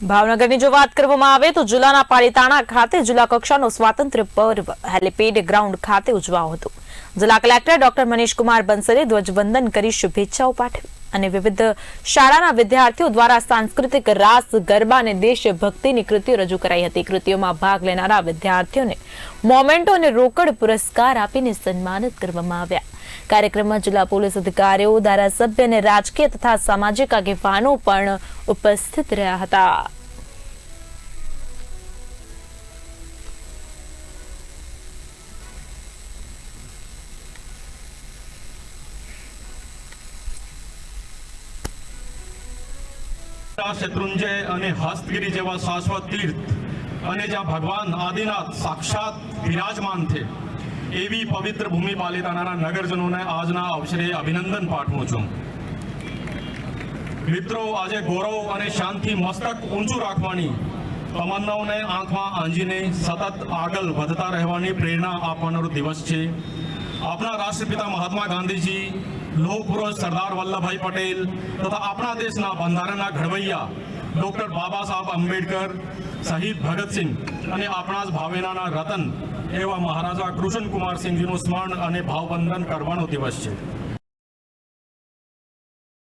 ભાવનગરની જો વાત કરવામાં આવે તો જિલ્લાના પાલીતાણા ખાતે જિલ્લા કક્ષાનો સ્વાતંત્ર્ય પર્વ હેલીપેડ ગ્રાઉન્ડ ખાતે ઉજવાયો હતો. જિલ્લા કલેક્ટર ડોક્ટર મનીષકુમાર બંસલે ધ્વજવંદન કરી શુભેચ્છાઓ પાઠવી અને વિવિધ શાળાના વિદ્યાર્થીઓ દ્વારા સાંસ્કૃતિક રાસ, ગરબા અને દેશભક્તિની કૃતિઓ રજૂ કરાઈ હતી. કૃતિઓમાં ભાગ લેનારા વિદ્યાર્થીઓને મોમેન્ટો અને રોકડ પુરસ્કાર આપીને સન્માનિત કરવામાં આવ્યા. કાર્યક્રમમાં જિલ્લા પોલીસ અધિકારીઓ, ધારાસભ્ય અને રાજકીય તથા સામાજિક આગેવાનો પણ ઉપસ્થિત રહ્યા હતા. શત્રુંજય અને હસ્તગીરી જેવા શાશ્વત તીર્થ અને જ્યાં ભગવાન આદિનાથ સાક્ષાત વિરાજમાન છે એવી પવિત્ર ભૂમિ પાલિતાણાના નગરજનોને આજના અવસરે અભિનંદન પાઠવું છું. મિત્રો, આજે ગૌરવ અને શાંતિ મસ્તક ઊંચું રાખવાની તમન્નાઓને આંખમાં આંજીને સતત આગળ વધતા રહેવાની પ્રેરણા આપવાનો દિવસ છે. આપણા રાષ્ટ્રપિતા મહાત્મા ગાંધીજી લોહ સરદાર વલ્લભભાઈ પટેલ તથા આપણા દેશના બંધારણના ઘડવૈયા ડોક્ટર બાબા સાહેબ આંબેડકર, શહીદ ભગતસિંહ અને આપણા જ ભાવેનાના રતન એવા મહારાજા કૃષ્ણ કુમાર સિંહજીનું સ્મરણ અને ભાવવંદન કરવાનો દિવસ છે.